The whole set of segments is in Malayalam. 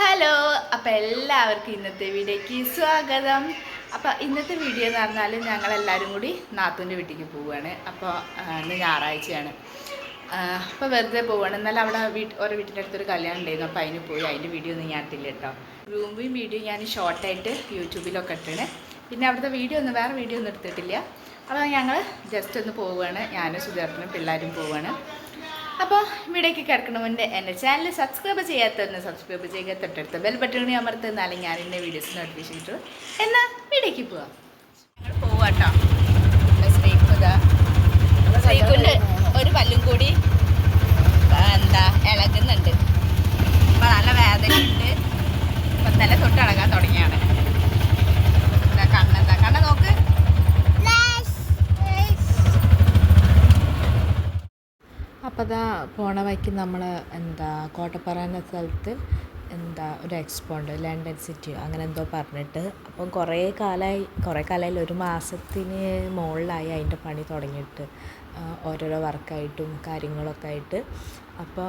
ഹലോ അപ്പോൾ എല്ലാവർക്കും ഇന്നത്തെ വീഡിയോയ്ക്ക് സ്വാഗതം. അപ്പോൾ ഇന്നത്തെ വീഡിയോ എന്ന് പറഞ്ഞാൽ ഞങ്ങളെല്ലാവരും കൂടി നാത്തൂന്റെ വീട്ടിലേക്ക് പോവുകയാണ് അപ്പോൾ ഇന്ന് ഞായറാഴ്ചയാണ്. അപ്പോൾ വെറുതെ പോവുകയാണ് എന്നാലും അവിടെ വീട്ട് ഓരോ വീട്ടിന്റെ അടുത്തൊരു കല്യാണം ഉണ്ടായിരുന്നു. അപ്പോൾ അതിന് പോയി. അതിന്റെ വീഡിയോ ഒന്നും ഞാൻ ഇട്ടില്ല കേട്ടോ. റൂമും വീഡിയോ ഞാൻ ഷോർട്ടായിട്ട് യൂട്യൂബിലൊക്കെ ഇട്ടാണ്. പിന്നെ അവിടുത്തെ വീഡിയോ ഒന്നും വേറെ വീഡിയോ ഒന്നും എടുത്തിട്ടില്ല. അപ്പോൾ ഞങ്ങൾ ജസ്റ്റ് ഒന്ന് പോവുകയാണ് ഞാനും സുധേർട്ടനും പിള്ളേരും പോവുകയാണ് അപ്പോൾ ഇവിടേക്ക് കിടക്കണ മുന്നേ എന്റെ ചാനൽ സബ്സ്ക്രൈബ് ചെയ്യാത്തവരെന്ന് സബ്സ്ക്രൈബ് ചെയ്യുക തൊട്ടടുത്ത് ബെൽ ബട്ടൺ അമർത്തുന്നാലും ഞാൻ എന്റെ വീഡിയോസ് നോട്ടിഫിക്കേഷൻ കിട്ടും എന്നാൽ വീടേക്ക് പോവാം. പോവാട്ടോ ഒരു പല്ലും കൂടി. എന്താ ഇളകുന്നുണ്ട്. അപ്പോൾ നല്ല വേദനയുണ്ട് ഇപ്പം നല്ല തൊട്ട് ഇളകാൻ തുടങ്ങിയാണ് എന്താ കണ്ണെന്താ കണ്ണ നോക്ക് അപ്പോൾ അതാ പോണ വഴിക്ക് നമ്മൾ എന്താ കോട്ടപ്പാറ എന്ന സ്ഥലത്ത് എന്താ ഒരു എക്സ്പോ ഉണ്ട് ലണ്ടൻ സിറ്റി അങ്ങനെ എന്തോ പറഞ്ഞിട്ട്. അപ്പം കുറേ കാലമായി കുറേ കാലമായി ഒരു മാസത്തിന് മുകളിലായി അതിന്റെ പണി തുടങ്ങിയിട്ട് ഓരോരോ വർക്കായിട്ടും കാര്യങ്ങളൊക്കെ ആയിട്ട്. അപ്പോൾ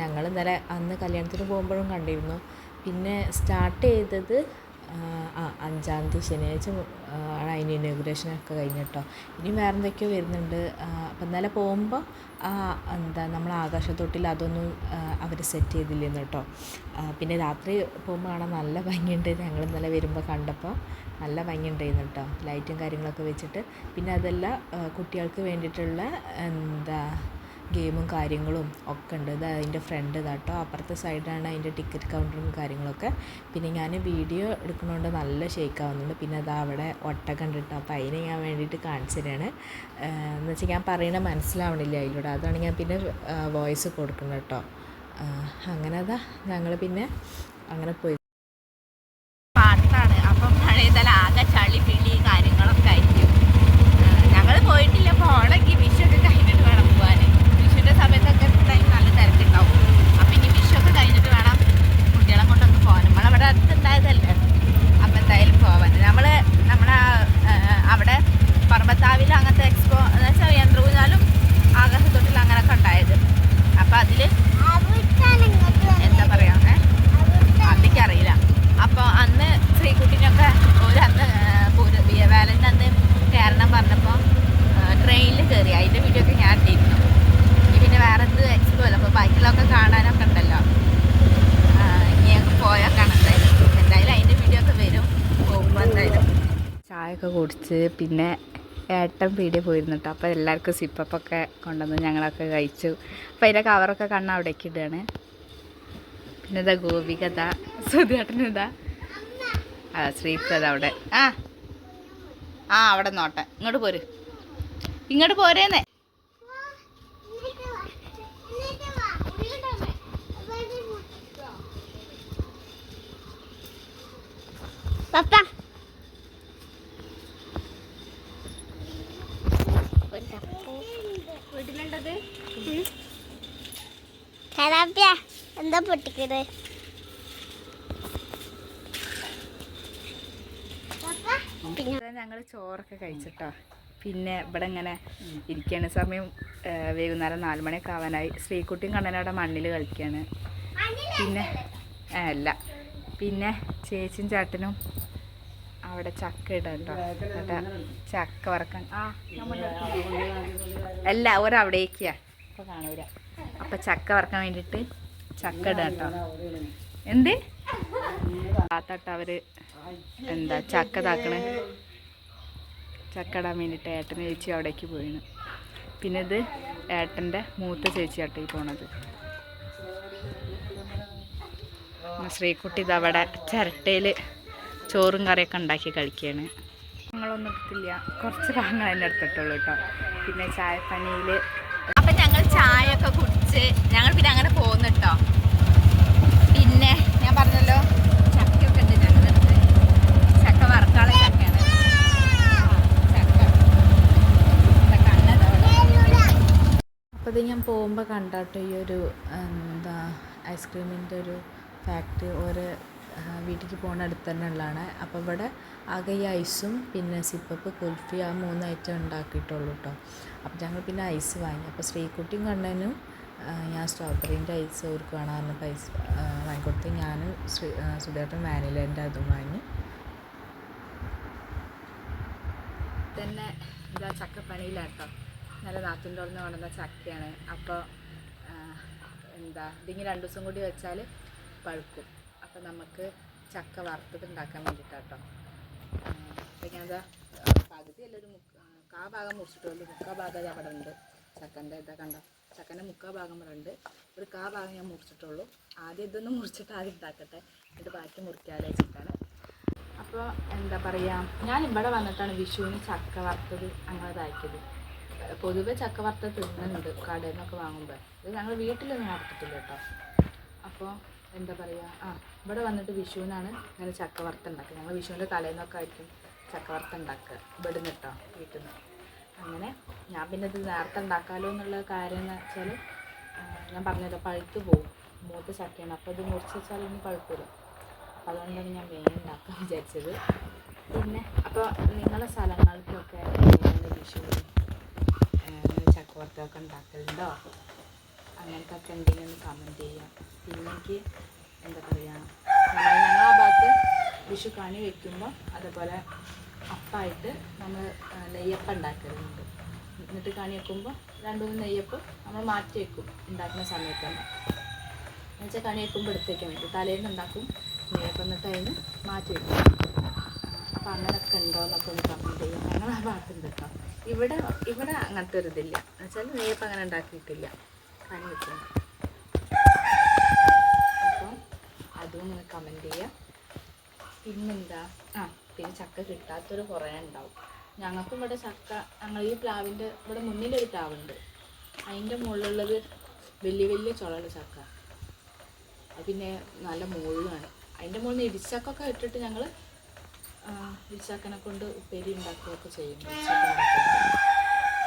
ഞങ്ങൾ ഇന്നലെ അന്ന് കല്യാണത്തിന് പോകുമ്പോഴും കണ്ടിരുന്നു. പിന്നെ സ്റ്റാർട്ട് ചെയ്തത് ആ, അഞ്ചാം തീയതി ശനിയാഴ്ച ആണ് അതിന്റെ ഇനോഗ്രേഷനൊക്കെ കേട്ടോ ഇനി വേറെ എന്തൊക്കെയോ വരുന്നുണ്ട്. അപ്പം ഇന്നലെ പോകുമ്പോൾ എന്താ നമ്മൾ ആകാശത്തൊട്ടിൽ അതൊന്നും അവർ സെറ്റ് ചെയ്തില്ലെന്ന് കേട്ടോ. പിന്നെ രാത്രി പോകുമ്പോൾ കാണാൻ നല്ല ഭംഗിയുണ്ട്. ഞങ്ങൾ ഇന്നലെ വരുമ്പോൾ കണ്ടപ്പോൾ നല്ല ഭംഗിയുണ്ടായിരുന്നു കേട്ടോ. ലൈറ്റും കാര്യങ്ങളൊക്കെ വെച്ചിട്ട്. പിന്നെ അതല്ല കുട്ടികൾക്ക് വേണ്ടിയിട്ടുള്ള എന്താ ഗെയിമും കാര്യങ്ങളും ഒക്കെ ഉണ്ട്. ഇത് അതിന്റെ ഫ്രണ്ട് ഇതാട്ടോ അപ്പുറത്തെ സൈഡാണ് അതിന്റെ ടിക്കറ്റ് കൗണ്ടറും കാര്യങ്ങളൊക്കെ. പിന്നെ ഞാൻ വീഡിയോ എടുക്കുന്നതുകൊണ്ട് നല്ല ഷേക്ക് ആവുന്നുണ്ട്. പിന്നെ അതാ അവിടെ ഒട്ടകം കണ്ടിട്ട് അപ്പോൾ അതിനെ ഞാൻ വേണ്ടിയിട്ട് കാണിച്ചു എന്ന് വെച്ചാൽ ഞാൻ പറയണ മനസ്സിലാവണില്ല അതിലൂടെ അതാണ് ഞാൻ പിന്നെ വോയിസ് കൊടുക്കുന്നത് കേട്ടോ അങ്ങനെ അതാ ഞങ്ങൾ പിന്നെ അങ്ങനെ പോയി പാട്ടാണ് അപ്പം മഴയതല്ല ആകെ ചളി പിളി കാര്യങ്ങളൊക്കെ ആയിരിക്കും ഞങ്ങൾ പോയിട്ടില്ല പോണെങ്കിൽ വിഷു ഒക്കെ കഴിഞ്ഞിട്ട് വേണം പോകാൻ വിഷുവിന്റെ സമയത്തൊക്കെ ടൈം നല്ല തിരക്കുണ്ടാവും അപ്പം ഇനി വിഷു ഒക്കെ കഴിഞ്ഞിട്ട് വേണം കുട്ടികളെ കൊണ്ടൊന്ന് പോകാൻ നമ്മളവിടെ അടുത്തുണ്ടായതല്ലേ അപ്പം എന്തായാലും പോവാൻ നമ്മൾ നമ്മളെ അവിടെ പർവതാവിൽ അങ്ങനത്തെ എക്സ്പോ എന്ന് വെച്ചാൽ യന്ത്രൂഞ്ഞാലും ആകാശത്തൊട്ടിൽ അങ്ങനെയൊക്കെ ഉണ്ടായത് അപ്പം അതിൽ എന്താ പറയുക ഏ അതെനിക്കറിയില്ല അപ്പോൾ അന്ന് ശ്രീകുട്ടിനൊക്കെ ഒരു അന്ന് വാലന്റെ അന്ന് കയറണം പറഞ്ഞപ്പോൾ ട്രെയിനിൽ കയറി അതിന്റെ വീഡിയോ ഒക്കെ ഞാൻ ഇട്ടിരുന്നു ഇനി പിന്നെ വേറെ എന്ത് എക്സ്പോ അല്ല അപ്പോൾ ബൈക്കിലൊക്കെ കാണാനൊക്കെ ഉണ്ടല്ലോ ആ, ഇനി ഞങ്ങൾക്ക് പോയാൽ കാണാം എന്തായാലും എന്തായാലും അതിന്റെ വീഡിയോ ഒക്കെ വരും പോകുമ്പോൾ എന്തായാലും ചായയൊക്കെ കുടിച്ച് പിന്നെ ഏട്ടൻ പീടിയ പോയിരുന്നു കേട്ടോ അപ്പോൾ എല്ലാവർക്കും സിപ്പപ്പൊക്കെ കൊണ്ടുവന്ന് ഞങ്ങളൊക്കെ കഴിച്ചു. അപ്പോൾ അതിന്റെ കവറൊക്കെ കണ്ണ് അവിടേക്ക് ഇടുകയാണ് പിന്നെ ഇതാ ഗോപിക ഇതാ സുധേട്ടനിതാ ആ ശ്രീപ്രത അവിടെ. ആ ആ അവിടെ നോട്ടെ ഇങ്ങോട്ട് പോര്. ഇങ്ങോട്ട് പോരേന്നേ. വീട്ടിലുണ്ടത് എന്താ പൊട്ടിക്കത് ഞങ്ങൾ ചോറൊക്കെ കഴിച്ചിട്ടോ. പിന്നെ ഇവിടെ ഇങ്ങനെ ഇരിക്കുകയാണ് സമയം വൈകുന്നേരം നാല് മണിയൊക്കെ ആവാനായി. ശ്രീകുട്ടിയും കണ്ണനവിടെ മണ്ണിൽ കളിക്കുകയാണ് പിന്നെ അല്ല. പിന്നെ ചേച്ചിയും ചേട്ടനും അവിടെ ചക്ക ഇടട്ടോ ചക്ക വറക്കാൻ. അല്ല ഒരവിടേക്കാ അപ്പം ചക്ക വറക്കാൻ വേണ്ടിട്ട് ചക്ക ഇടാട്ടോ എന്ത്? താത്തട്ട അവർ എന്താ ചക്ക താക്കണ ചക്ക ഇടാൻ വേണ്ടിയിട്ട് ഏട്ടന് ചേച്ചി അവിടേക്ക് പോയിന്. പിന്നെ ഇത് ഏട്ടന്റെ മൂത്ത ചേച്ചി ആട്ടോ ഈ പോണത്. ശ്രീകുട്ടി ഇതവിടെ അവിടെ ചിരട്ടയിൽ ചോറും കറിയൊക്കെ ഉണ്ടാക്കി കഴിക്കുകയാണ് ഞങ്ങളൊന്നും എടുത്തില്ല. കുറച്ച് ഭാഗങ്ങൾ തന്നെ എടുത്തിട്ടുള്ളൂ കേട്ടോ. പിന്നെ ചായപ്പണിയിൽ അപ്പം ഞങ്ങൾ ചായ ഒക്കെ കുടിച്ച് ഞങ്ങൾ പിന്നെ അങ്ങനെ പോകുന്നു കേട്ടോ. പിന്നെ ഞാൻ പറഞ്ഞല്ലോ ചക്കയൊക്കെ ഉണ്ട് ഞങ്ങളുടെ അടുത്ത് ചക്ക വറുക്കാളെ ചക്കയാണ് ചക്ക. ഇവിടെ കണ്ണതാ അവിടെ. അപ്പോൾ ഇത് ഞാൻ പോകുമ്പോൾ കണ്ടാട്ടോ ഈ ഒരു എന്താ ഐസ്ക്രീമിന്റെ ഒരു ഫാക്ടറി ഒരു വീട്ടിലേക്ക് പോകുന്ന അടുത്ത് തന്നെ ഉള്ളതാണ് അപ്പോൾ ഇവിടെ ആകെ ഈ ഐസും പിന്നെ സിപ്പപ്പ് കുൽഫി ആ മൂന്ന് ഐറ്റം ഉണ്ടാക്കിയിട്ടുള്ളൂ കേട്ടോ അപ്പോൾ ഞങ്ങൾ പിന്നെ ഐസ് വാങ്ങി. അപ്പോൾ ശ്രീകുട്ടിയും കണ്ണനും ഞാൻ സ്ട്രോബെറീന്റെ ഐസ് അവർക്ക് വേണം പൈസ ഐസ് വാങ്ങിക്കൊടുത്ത് ഞാൻ സുധേട്ടൻ വാനിലേന്റെ അതും വാങ്ങി. തന്നെ ഇതാ ചക്കപ്പണിയിലാട്ടോ. നല്ല നാത്തിന്റെ ഉടനെ കൊണ്ടുവന്ന ചക്കയാണ്. അപ്പോൾ എന്താ ഇതിങ്ങനെ രണ്ട് ദിവസം കൂടി വെച്ചാൽ പഴുക്കും. അപ്പോൾ നമുക്ക് ചക്ക വറുത്തത് ഉണ്ടാക്കാൻ വേണ്ടിയിട്ടാട്ടോ അപ്പം ഞാനതാ പകുതി അല്ല ഒരു മുക്കാ കാ ഭാഗം മുറിച്ചിട്ടുള്ളൂ മുക്കാ ഭാഗം അത് അവിടെ ഉണ്ട്. ചക്കന്റെ ഇതാ കണ്ടോ? ചക്കന്റെ മുക്കാ ഭാഗം ഇവിടെ ഉണ്ട്. ഒരു കാ ഭാഗം ഞാൻ മുറിച്ചിട്ടുള്ളൂ. ആദ്യം ഇതൊന്നും മുറിച്ചിട്ട് ആദ്യം ഉണ്ടാക്കട്ടെ. ഇത് ബാക്കി മുറിക്കാതെ വെച്ചിട്ടാണ് അപ്പോൾ എന്താ പറയുക ഞാൻ ഇവിടെ വന്നിട്ടാണ് വിഷുവിന് ചക്ക വറുത്തത് അങ്ങനെ ഇതാക്കിയത്. പൊതുവെ ചക്ക വറുത്തത് തിന്നുന്നുണ്ട് കടയിൽ നിന്നൊക്കെ വാങ്ങുമ്പോൾ ഇത് ഞങ്ങൾ വീട്ടിലൊന്നും വറുത്തിട്ടില്ല കേട്ടോ. അപ്പോൾ എന്താ പറയുക ആ ഇവിടെ വന്നിട്ട് വിഷുവിനാണ് ഇങ്ങനെ ചക്ക വറുത്ത ഉണ്ടാക്കുക. ഞങ്ങൾ വിഷുവിന്റെ തലേന്നൊക്കെ ആയിരിക്കും ചക്ക വറുത്ത ഉണ്ടാക്കുക ഇവിടെ നിന്ന് കേട്ടോ വീട്ടിൽ നിന്ന് അങ്ങനെ ഞാൻ പിന്നെ ഇത് നേരത്തെ ഉണ്ടാക്കാമല്ലോ എന്നുള്ള കാര്യം എന്ന് വെച്ചാൽ ഞാൻ പറഞ്ഞല്ലോ പഴുത്ത് പോകും മൂത്ത ചക്കയാണ്. അപ്പോൾ ഇത് മുറിച്ച് വെച്ചാൽ ഇനി പഴുക്കില്ല അപ്പോൾ അതുകൊണ്ടാണ് ഞാൻ വേഗം ഉണ്ടാക്കാൻ വിചാരിച്ചത്. പിന്നെ അപ്പോൾ നിങ്ങളുടെ സ്ഥലങ്ങൾക്കൊക്കെ വിഷു വിഷുവിന്? ചക്കവർത്തൊക്കെ ഉണ്ടാക്കലുണ്ടോ? അങ്ങനത്തെ ഒക്കെ ഉണ്ടെങ്കിൽ ഒന്ന് കമന്റ് ചെയ്യുക ഇല്ലെങ്കിൽ എന്താ പറയുക ഞങ്ങൾ ആ ഭാഗത്ത് വിഷു കണി വെക്കുമ്പോൾ അതേപോലെ അപ്പായിട്ട് നമ്മൾ നെയ്യപ്പം ഉണ്ടാക്കലുണ്ട്. എന്നിട്ട് കണി വെക്കുമ്പോൾ രണ്ട് മൂന്ന് നെയ്യപ്പം നമ്മൾ മാറ്റി വെക്കും ഉണ്ടാക്കുന്ന സമയത്താണ് എന്നുവെച്ചാൽ കണി വെക്കുമ്പോൾ എടുത്തേക്കാൻ വേണ്ടി. തലേന്ന് ഉണ്ടാക്കും നെയ്യപ്പം എന്നിട്ട് അതിന് മാറ്റി വെക്കും. അപ്പം അങ്ങനെയൊക്കെ ഉണ്ടോ എന്നൊക്കെ ഒന്ന് കമന്റ് ചെയ്യാം. ഞങ്ങൾ ആ ഭാഗത്തുണ്ട് കേട്ടോ ഇവിടെ ഇവിടെ അങ്ങനത്തെ ഒരു ഇതില്ല. എന്നുവെച്ചാൽ നെയ്യപ്പം അങ്ങനെ ഉണ്ടാക്കിയിട്ടില്ല. കണി വെക്കുന്നത് അപ്പം അതും ഒന്ന് കമന്റ് ചെയ്യുക പിന്നെന്താ? ആ പിന്നെ ചക്ക കിട്ടാത്തൊരു കുറേ ഉണ്ടാവും. ഞങ്ങൾക്കും ഇവിടെ ചക്ക ഞങ്ങൾ ഈ പ്ലാവിന്റെ ഇവിടെ മുന്നിലൊരു പ്ലാവുണ്ട്. അതിന്റെ മുകളിലുള്ളത് വലിയ വലിയ ചുളയുള്ള ചക്ക. പിന്നെ നല്ല മുകളിലാണ് അതിന്റെ മുകളിൽ നിന്ന് ഇടിച്ചക്കൊക്കെ ഇട്ടിട്ട് ഞങ്ങൾ ഇടിച്ചക്കനെ കൊണ്ട് ഉപ്പേരി ഉണ്ടാക്കുകയൊക്കെ ചെയ്യും.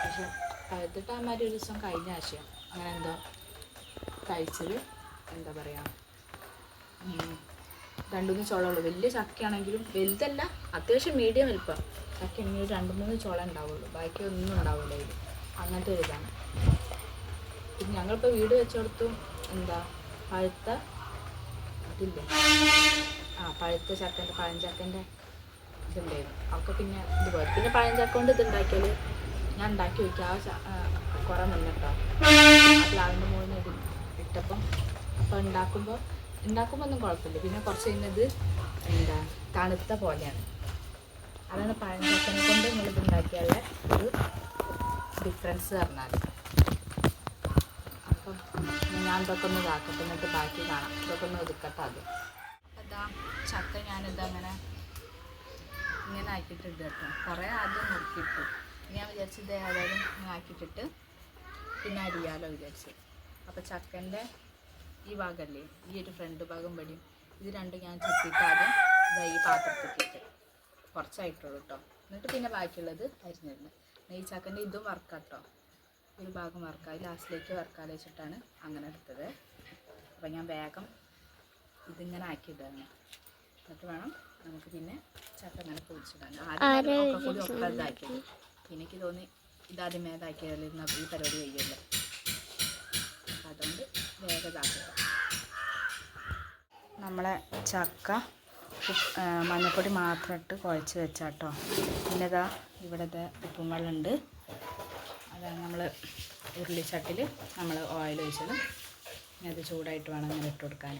പക്ഷെ പഴുത്തിട്ട് ഒരു ദിവസം കഴിഞ്ഞ ആശയം അങ്ങനെ എന്തോ കഴിച്ചത്. എന്താ പറയുക രണ്ടുമൂന്ന് ചോളമുള്ളൂ വലിയ ചക്കയാണെങ്കിലും വലുതല്ല അത്യാവശ്യം മീഡിയം വലിപ്പം. ചക്ക ഇനി രണ്ടു രണ്ട് മൂന്ന് ചോള ഉണ്ടാവുള്ളൂ. ബാക്കി ഒന്നും ഉണ്ടാവില്ല ഇത് അങ്ങനത്തെ ഒരു ഇതാണ്. പിന്നെ ഞങ്ങളിപ്പോൾ വീട് വെച്ചെടുത്തും എന്താ പഴുത്ത ഇതില്ലേ? ആ പഴുത്ത ചക്കന്റെ പഴഞ്ചക്കന്റെ ഇതുണ്ടായിരുന്നു. ഒക്കെ പിന്നെ ഇതുപോലെ പിന്നെ പഴഞ്ചക്ക കൊണ്ട് ഇത് ഉണ്ടാക്കിയാൽ ഞാൻ ഉണ്ടാക്കി വയ്ക്കും ആ ച- ആ, കുറേ ആ പ്ലാവിന്റെ മുകളിൽ ഇത് ഇട്ടപ്പം അപ്പോൾ ഉണ്ടാക്കുമ്പോൾ ഉണ്ടാക്കുമ്പോൾ ഒന്നും കുഴപ്പമില്ല. പിന്നെ കുറച്ച് കഴിഞ്ഞത് എന്താ തണുത്ത പോലെയാണ്. അതാണ് പഴഞ്ചക്കനെ കൊണ്ട് നമ്മളിത് ഉണ്ടാക്കിയാലുള്ള ഒരു ഡിഫറൻസ് പറഞ്ഞാൽ അപ്പം ഞാൻ ഇതൊക്കെ ഒന്ന് ഇതാക്കട്ടെ എന്നിട്ട് ബാക്കി കാണാം. ഇതൊക്കെ ഒന്ന് ഒതുക്കട്ടെ അത് അതാ ചക്ക ഞാനിത് അങ്ങനെ ഇങ്ങനെ ആക്കിയിട്ടുണ്ട് കേട്ടോ. കുറേ ആദ്യം നോക്കിയിട്ടു. ഞാൻ വിചാരിച്ചത് ഏതായാലും ആക്കിയിട്ടിട്ട് പിന്നെ അരിയാലോ വിചാരിച്ചു. അപ്പോൾ ചക്കന്റെ ഈ ഭാഗമല്ലേ ഈ ഒരു ഫ്രണ്ട് ഭാഗം വടിയും ഇത് രണ്ടും ഞാൻ ഇതാ ഈ പാത്രത്തിലേക്ക് കുറച്ചായിട്ടുള്ളൂ കേട്ടോ എന്നിട്ട് പിന്നെ ബാക്കിയുള്ളത് അരിഞ്ഞിരുന്നു ഈ ചക്കന്റെ ഇതും വറുക്കാട്ടോ ഒരു ഭാഗം വർക്കായി ലാസ്റ്റിലേക്ക് വറുക്കാതെ വെച്ചിട്ടാണ് അങ്ങനെ എടുത്തത്. അപ്പോൾ ഞാൻ വേഗം ഇതിങ്ങനെ ആക്കിയിട്ടാണ് എന്നിട്ട് വേണം നമുക്ക് പിന്നെ ചക്ക അങ്ങനെ പൊടിച്ചിടാൻ ആദ്യം ഒക്കെ കൂടി ഒക്കെ ഇതാക്കി പിന്നെ എനിക്ക് തോന്നി ഇതാദ്യം മേതാക്കിയാലും ഈ പരിപാടി കഴിയുമല്ലോ. അതുകൊണ്ട് വേഗം നമ്മളെ ചക്ക മഞ്ഞപ്പൊടി മാത്രം ഇട്ട് കുഴച്ച് വെച്ചാട്ടോ. പിന്നെ ഇതാ ഇവിടുത്തെ ഉപ്പും വെള്ളമുണ്ട് അതാണ് നമ്മൾ ഉരുളിച്ചട്ടിൽ നമ്മൾ ഓയിൽ ഒഴിച്ചത്. അത് ചൂടായിട്ട് വേണം ഇങ്ങനെ ഇട്ട് കൊടുക്കാൻ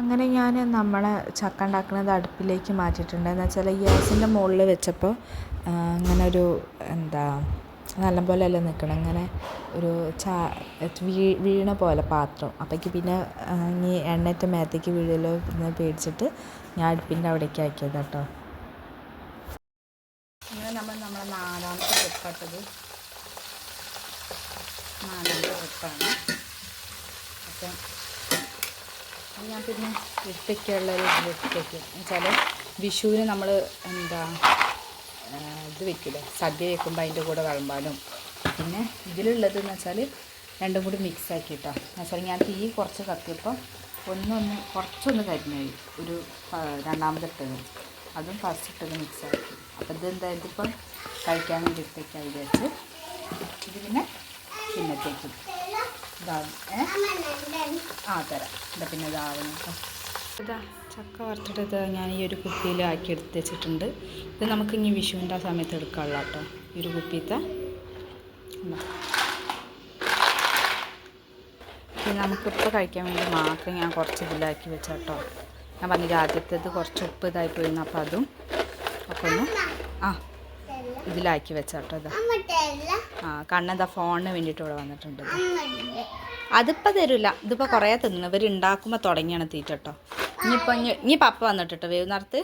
അങ്ങനെ ഞാൻ നമ്മളെ ചക്ക ഉണ്ടാക്കുന്നത് അടുപ്പിലേക്ക് മാറ്റിയിട്ടുണ്ട്. എന്ന് വെച്ചാൽ ഗ്യാസിന്റെ മുകളിൽ വെച്ചപ്പോൾ അങ്ങനെ ഒരു എന്താ നല്ലപോലെ അല്ല നിൽക്കണം. ഇങ്ങനെ ഒരു ചാ വീണ പോലെ പാത്രം. അപ്പോഴേക്ക് പിന്നെ ഇനി എണ്ണയ്ക്ക് മേത്തേക്ക് വീഴലോ എന്ന് പേടിച്ചിട്ട് ഞാൻ അടുപ്പിന്റെ അവിടേക്ക് ആക്കിയത് കേട്ടോ. ഇങ്ങനെ നമ്മൾ നമ്മളെ നാലാമത്തെ ട്രിപ്പാട്ടത് നാലാമത്തെ ട്രിപ്പാണ് അപ്പം ഞാൻ പിന്നെ ഇട്ടയ്ക്കുള്ളൊരു ഇട്ടയ്ക്ക് എന്നുവെച്ചാൽ വിഷുവിന് നമ്മൾ എന്താ ഇത് വെക്കില്ലേ സദ്യ വെക്കുമ്പോൾ അതിന്റെ കൂടെ വിളമ്പാനും. പിന്നെ ഇതിലുള്ളത് എന്ന് വെച്ചാൽ രണ്ടും കൂടി മിക്സ് ആക്കി കേട്ടോ എന്നുവെച്ചാൽ ഞാൻ തീ കുറച്ച് കത്തിയപ്പോൾ ഒന്നൊന്ന് കുറച്ചൊന്ന് കരിഞ്ഞായി. ഒരു രണ്ടാമത് രണ്ടാമതിട്ടത്. അതും ഫസ്റ്റ് ഇട്ടത് മിക്സ് ആക്കി അപ്പോൾ എന്തായാലും ഇതിപ്പം കഴിക്കാൻ വേണ്ടി ഇട്ടേക്കാണ് വിചാരിച്ച് ഇത് പിന്നെ പിന്നത്തേക്കും ആ പിന്നെ ചക്ക വറുത്തിട്ടത് ഞാൻ ഈ ഒരു കുപ്പിയിലാക്കി എടുത്ത് വെച്ചിട്ടുണ്ട്. ഇത് നമുക്ക് ഇനി വിഷുവിന്റെ ആ സമയത്ത് എടുക്കാനുള്ള കേട്ടോ ഈ ഒരു കുപ്പിയത്തെ. ഇതാ. പിന്നെ നമുക്കിപ്പോൾ കഴിക്കാൻ വേണ്ടി മാത്രം ഞാൻ കുറച്ച് ഇതിലാക്കി വെച്ചാട്ടോ ഞാൻ പറഞ്ഞില്ല ആദ്യത്തേത് കുറച്ച് ഉപ്പ് ഇതായി പോയിരുന്നു അപ്പോൾ അതും അപ്പം ഒന്ന് ആ ഇതിലാക്കി വെച്ചാട്ടോ ഇതാ. ആ കണ്ണെന്താ ഫോണിന് വേണ്ടിയിട്ട് ഇവിടെ വന്നിട്ടുണ്ട്. അതിപ്പോൾ തരില്ല ഇതിപ്പോൾ കുറേ തിന്നു ഇവർ ഉണ്ടാക്കുമ്പോൾ തുടങ്ങിയാണ് തീറ്റ കേട്ടോ ഇനിയിപ്പോൾ ഇനി പപ്പ വന്നിട്ടോ വേവ് നിറത്ത്.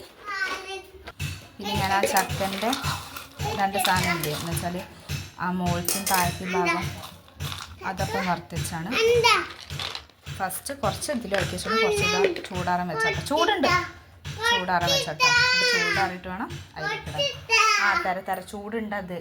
ഇനി ഞാൻ ആ ചക്കന്റെ രണ്ട് സാധനം ഉണ്ട് എന്ന് വെച്ചാൽ ആ മോൾച്ചും താഴത്തും ഭാഗം അതൊക്കെ നിർത്തിച്ചാണ് ഫസ്റ്റ് കുറച്ച് ഇതിൽ വെച്ചിട്ട് കുറച്ച് ചൂടാറാൻ വെച്ചാട്ടോ ചൂടുണ്ട്. ചൂടാറാൻ വെച്ചാട്ടോ ചൂടാറിയിട്ട് വേണം അതിൽ ആ തര തര. ചൂടുണ്ട് അത്